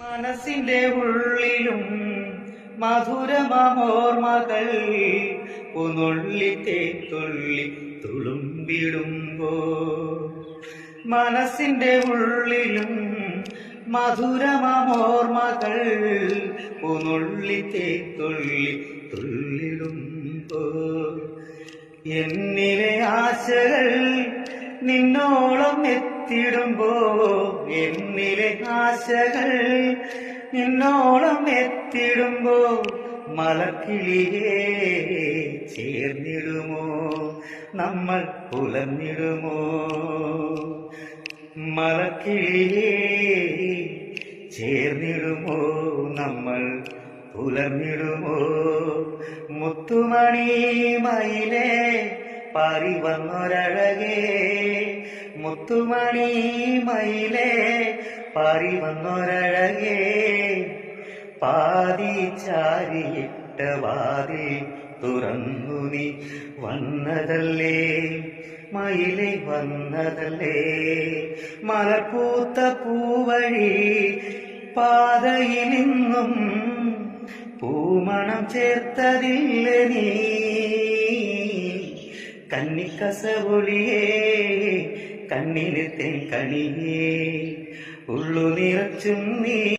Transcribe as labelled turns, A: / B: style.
A: മനസ്സിന്റെ ഉള്ളിലും മധുരമോർമകൾ പുനുള്ളി തുളുമ്പിടുമ്പോ. മനസ്സിന്റെ ഉള്ളിലും മധുരമോർമകൾ പുനുള്ളി തുള്ളിടുമ്പോ. എന്നിലെ ആശകൾ നിന്നോളം എത്തിടുമ്പോ എന്നിലെ ആശകൾ നിന്നോളം എത്തിടുമ്പോ മലക്കിളിയെ ചേർന്നിടുമോ? നമ്മൾ പുലർന്നിടുമോ? മലക്കിളിയെ ചേർന്നിടുമോ? നമ്മൾ പുലർന്നിടുമോ? മുത്തുമണി മയിലേ പാറി വന്നൊരഴകേ മുത്തുമണി മയിലേ പാറി വന്നൊരഴകേ പാതി ചാരിയിട്ട വാതിൽ തുറന്നു നീ വന്നതല്ലേ? മയിലെ വന്നതല്ലേ? മലർപൂത്ത പൂവഴി പാതയിലിന്നും പൂമണം ചേർത്തതില്ല നീ? കന്നിക്കസവൊളിയേ കണ്ണിന് തെങ്കണിയേ ഉള്ളു നിറച്ചും നീ